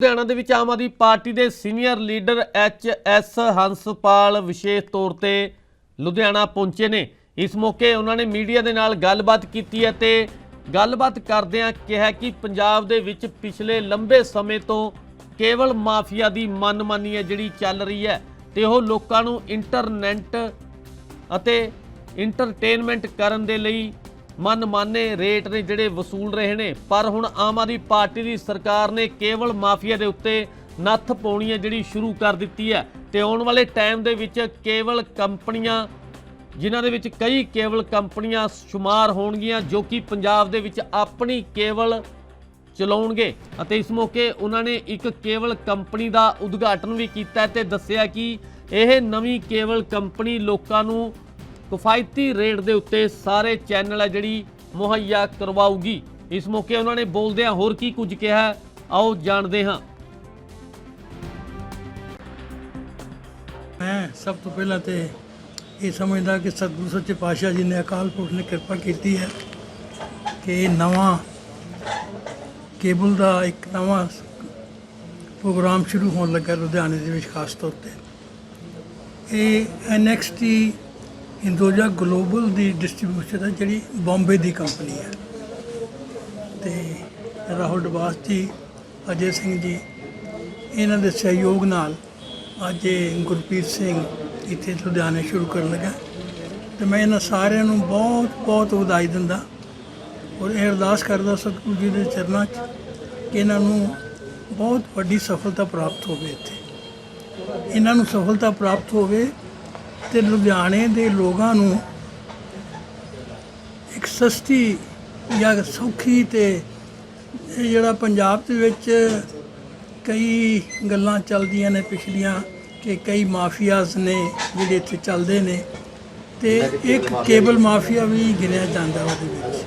ਲੁਧਿਆਣਾ ਦੇ ਵਿੱਚ ਆਮ ਆਦਮੀ ਪਾਰਟੀ ਦੇ senior leader H S Hanspal ਵਿਸ਼ੇਸ਼ ਤੌਰ ਤੇ ਲੁਧਿਆਣਾ ਪਹੁੰਚੇ ਨੇ। ਇਸ ਮੌਕੇ ਉਹਨਾਂ ਨੇ ਮੀਡੀਆ ਦੇ ਨਾਲ ਗੱਲਬਾਤ ਕੀਤੀ ਹੈ ਤੇ ਗੱਲਬਾਤ ਕਰਦਿਆਂ ਕਿਹਾ ਕਿ ਪੰਜਾਬ ਦੇ ਵਿੱਚ ਪਿਛਲੇ ਲੰਬੇ ਸਮੇਂ ਤੋਂ ਕੇਵਲ ਮਾਫੀਆ ਦੀ ਮਨਮਾਨੀ ਹੈ ਜਿਹੜੀ ਚੱਲ ਰਹੀ ਹੈ ਤੇ ਉਹ ਲੋਕਾਂ ਨੂੰ ਇੰਟਰਨੈਟ ਅਤੇ ਇੰਟਰਟੇਨਮੈਂਟ ਕਰਨ ਦੇ ਲਈ ਮਨਮਾਨੇ ਰੇਟ ਨੇ ਜਿਹੜੇ ਵਸੂਲ ਰਹੇ ਨੇ। ਪਰ ਹੁਣ ਆਮ ਆਦਮੀ ਪਾਰਟੀ ਦੀ ਸਰਕਾਰ ਨੇ ਕੇਵਲ ਮਾਫੀਆ ਦੇ ਉੱਤੇ ਨੱਥ ਪਾਉਣੀ ਹੈ ਜਿਹੜੀ ਸ਼ੁਰੂ ਕਰ ਦਿੱਤੀ ਹੈ। ਤੇ ਆਉਣ ਵਾਲੇ ਟਾਈਮ ਦੇ ਵਿੱਚ ਕੇਵਲ ਕੰਪਨੀਆਂ, ਜਿਨ੍ਹਾਂ ਦੇ ਵਿੱਚ ਕਈ ਕੇਵਲ ਕੰਪਨੀਆਂ ਸ਼ੁਮਾਰ ਹੋਣਗੀਆਂ, ਜੋ ਕਿ ਪੰਜਾਬ ਦੇ ਵਿੱਚ ਆਪਣੀ ਕੇਵਲ ਚਲਾਉਣਗੇ। ਅਤੇ ਇਸ ਮੌਕੇ ਉਹਨਾਂ ਨੇ ਇੱਕ ਕੇਵਲ ਕੰਪਨੀ ਦਾ ਉਦਘਾਟਨ ਵੀ ਕੀਤਾ ਤੇ ਦੱਸਿਆ ਕਿ ਇਹ ਨਵੀਂ ਕੇਵਲ ਕੰਪਨੀ ਲੋਕਾਂ ਨੂੰ ਕਿਫਾਇਤੀ ਰੇਟ ਦੇ ਉੱਤੇ ਸਾਰੇ ਚੈਨਲ ਹੈ ਜਿਹੜੀ ਮੁਹੱਈਆ ਕਰਵਾਊਗੀ। ਇਸ ਮੌਕੇ ਉਹਨਾਂ ਨੇ ਬੋਲਦਿਆਂ ਹੋਰ ਕੀ ਕੁਝ ਕਿਹਾ, ਆਓ ਜਾਣਦੇ ਹਾਂ। ਮੈਂ ਸਭ ਤੋਂ ਪਹਿਲਾਂ ਤੇ ਇਹ ਸਮਝਦਾ ਕਿ ਸਤਿਗੁਰੂ ਸੱਚੇ ਪਾਤਸ਼ਾਹ ਜੀ ਨੇ ਅਕਾਲ ਪੁਰਖ ਨੇ ਕਿਰਪਾ ਕੀਤੀ ਹੈ ਕਿ ਇਹ ਨਵਾਂ ਕੇਬਲ ਦਾ ਇੱਕ ਨਵਾਂ ਪ੍ਰੋਗਰਾਮ ਸ਼ੁਰੂ ਹੋਣ ਲੱਗਾ ਲੁਧਿਆਣੇ ਦੇ ਵਿੱਚ, ਖਾਸ ਤੌਰ ਤੇ। ਇਹ ਐਨਐਕਸਟੀ ਇੰਦੋਜ਼ਾ ਗਲੋਬਲ ਦੀ ਡਿਸਟ੍ਰੀਬਿਊਸ਼ਨ ਹੈ, ਜਿਹੜੀ ਬੰਬੇ ਦੀ ਕੰਪਨੀ ਹੈ। ਤੇ ਰਾਹੁਲ ਡਵਾਸ ਜੀ, ਅਜੇ ਸਿੰਘ ਜੀ, ਇਹਨਾਂ ਦੇ ਸਹਿਯੋਗ ਨਾਲ ਅੱਜ ਗੁਰਪ੍ਰੀਤ ਸਿੰਘ ਇੱਥੇ ਲੁਧਿਆਣੇ ਸ਼ੁਰੂ ਕਰਨ ਲੱਗਾ। ਤੇ ਮੈਂ ਇਹਨਾਂ ਸਾਰਿਆਂ ਨੂੰ ਬਹੁਤ ਬਹੁਤ ਵਧਾਈ ਦਿੰਦਾ ਔਰ ਇਹ ਅਰਦਾਸ ਕਰਦਾ ਸਤਿਗੁਰੂ ਜੀ ਦੇ ਚਰਨਾਂ 'ਚ ਕਿ ਇਹਨਾਂ ਨੂੰ ਬਹੁਤ ਵੱਡੀ ਸਫਲਤਾ ਪ੍ਰਾਪਤ ਹੋਵੇ ਇੱਥੇ। ਇਹਨਾਂ ਨੂੰ ਸਫਲਤਾ ਪ੍ਰਾਪਤ ਹੋਵੇ ਤੇ ਲੁਧਿਆਣੇ ਦੇ ਲੋਕਾਂ ਨੂੰ ਇੱਕ ਸਸਤੀ ਜਾਂ ਸੌਖੀ ਤੇ ਇਹ ਜਿਹੜਾ ਪੰਜਾਬ ਦੇ ਵਿੱਚ ਕਈ ਗੱਲਾਂ ਚੱਲਦੀਆਂ ਨੇ ਪਿਛਲੀਆਂ ਕਿ ਕਈ ਮਾਫੀਆਜ਼ ਨੇ ਜਿਹੜੇ ਇੱਥੇ ਚੱਲਦੇ ਨੇ ਤੇ ਇੱਕ ਕੇਬਲ ਮਾਫੀਆ ਵੀ ਗਿਣਿਆ ਜਾਂਦਾ ਉਹਦੇ ਵਿੱਚ।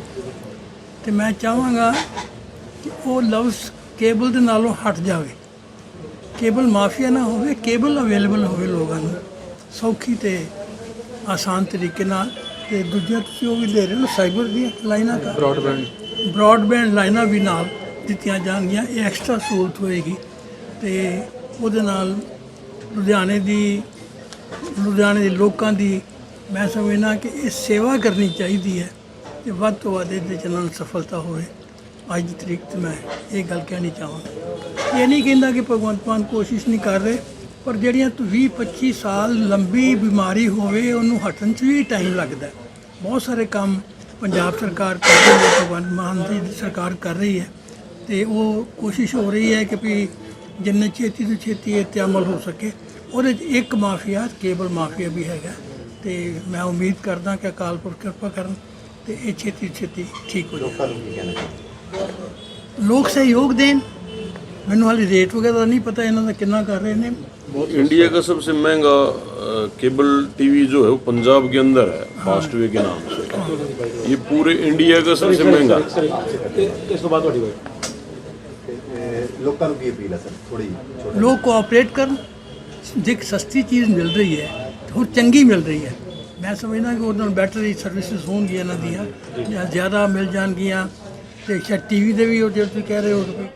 ਤੇ ਮੈਂ ਚਾਹਾਂਗਾ ਕਿ ਉਹ ਲਫ਼ਜ਼ ਕੇਬਲ ਦੇ ਨਾਲੋਂ ਹਟ ਜਾਵੇ। ਕੇਬਲ ਮਾਫੀਆ ਨਾ ਹੋਵੇ, ਕੇਬਲ ਅਵੇਲੇਬਲ ਹੋਵੇ ਲੋਕਾਂ ਨੂੰ। ਸੌਖੀ ਤੇ ਆਸਾਨ ਤਰੀਕੇ ਨਾਲ ਤੇ ਦੂਜਾ ਤੁਸੀਂ ਉਹ ਵੀ ਦੇ ਰਹੇ ਹੋ ਸਾਈਬਰ ਦੀਆਂ ਲਾਈਨਾਂ ਦਾ ਬ੍ਰੌਡਬੈਂਡ ਬ੍ਰੌਡਬੈਂਡ ਲਾਈਨਾਂ ਵੀ ਨਾਲ ਦਿੱਤੀਆਂ ਜਾਣਗੀਆਂ ਇਹ ਐਕਸਟਰਾ ਸਹੂਲਤ ਹੋਏਗੀ। ਤੇ ਉਹਦੇ ਨਾਲ ਲੁਧਿਆਣੇ ਦੀ ਲੁਧਿਆਣੇ ਦੇ ਲੋਕਾਂ ਦੀ ਮੈਂ ਸਮਝਣਾ ਕਿ ਇਹ ਸੇਵਾ ਕਰਨੀ ਚਾਹੀਦੀ ਹੈ ਤੇ ਵੱਧ ਤੋਂ ਵੱਧ ਇਹਦੇ ਚ ਇਹਨਾਂ ਨੂੰ ਸਫਲਤਾ ਹੋਵੇ। ਅੱਜ ਦੀ ਤਰੀਕ ਤੇ ਮੈਂ ਇਹ ਗੱਲ ਕਹਿਣੀ ਚਾਹਾਂਗਾ। ਇਹ ਨਹੀਂ ਕਹਿੰਦਾ ਕਿ ਭਗਵੰਤ ਮਾਨ ਕੋਸ਼ਿਸ਼ ਨਹੀਂ ਕਰ ਰਹੇ। ਪਰ ਜਿਹੜੀਆਂ 20 25 ਸਾਲ ਲੰਬੀ ਬਿਮਾਰੀ ਹੋਵੇ ਉਹਨੂੰ ਹਟਣ 'ਚ ਵੀ ਟਾਈਮ ਲੱਗਦਾ। ਬਹੁਤ ਸਾਰੇ ਕੰਮ ਪੰਜਾਬ ਸਰਕਾਰ ਕਰ ਰਹੀ ਹੈ ਭਗਵੰਤ ਮਾਨ ਦੀ ਸਰਕਾਰ ਕਰ ਰਹੀ ਹੈ ਤੇ ਉਹ ਕੋਸ਼ਿਸ਼ ਹੋ ਰਹੀ ਹੈ ਕਿ ਵੀ ਜਿੰਨੇ ਛੇਤੀ ਤੋਂ ਛੇਤੀ ਇਹ 'ਤੇ ਅਮਲ ਹੋ ਸਕੇ। ਉਹਦੇ 'ਚ ਇੱਕ ਮਾਫੀਆ ਕੇਬਲ ਮਾਫੀਆ ਵੀ ਹੈਗਾ। ਤੇ ਮੈਂ ਉਮੀਦ ਕਰਦਾ ਕਿ ਅਕਾਲ ਪੁਰਖ ਕਿਰਪਾ ਕਰਨ ਤੇ ਇਹ ਛੇਤੀ ਛੇਤੀ ਠੀਕ ਹੋ ਜਾਵੇ। ਲੋਕ ਸਹਿਯੋਗ ਦੇਣ। ਮੈਨੂੰ ਹਾਲੇ ਰੇਟ ਵਗੈਰਾ ਦਾ ਨਹੀਂ ਪਤਾ ਇਹਨਾਂ ਦਾ ਕਿੰਨਾ ਕਰ ਰਹੇ ਨੇ इंडिया का सबसे महंगा अ, केबल टीवी जो है वो पंजाब के अंदर है फास्ट वे के नाम से ये पूरे इंडिया का सबसे महंगा ਇਸ ਤੋਂ ਬਾਅਦ ਤੁਹਾਡੀ ਵਾਰ ਲੋਕਾਂ ਨੂੰ ਕੀ ਅਪੀਲ ਹੈ ਸਰ ਥੋੜੀ ਲੋਕ ਕੋਆਪਰੇਟ ਕਰਨ ਜੇ ਇੱਕ ਸਸਤੀ ਚੀਜ਼ ਮਿਲ ਰਹੀ ਹੈ ਤੇ ਹੋਰ ਚੰਗੀ ਮਿਲ ਰਹੀ ਹੈ ਮੈਂ ਸਮਝਦਾ ਕਿ ਉਹਨਾਂ ਨੂੰ ਬੈਟਰ ਹੀ ਸਰਵਿਸਿਜ਼ ਹੋਣਗੀਆਂ ਇਹਨਾਂ ਦੀਆਂ ਜਾਂ ਜ਼ਿਆਦਾ ਮਿਲ ਜਾਣਗੀਆਂ ਤੇ ਸ਼ਾਇਦ ਟੀਵੀ ਦੇ ਵੀ ਉਹ ਜਿਹੜੇ ਤੁਸੀਂ ਕਹਿ ਰਹੇ ਹੋ ਕਿ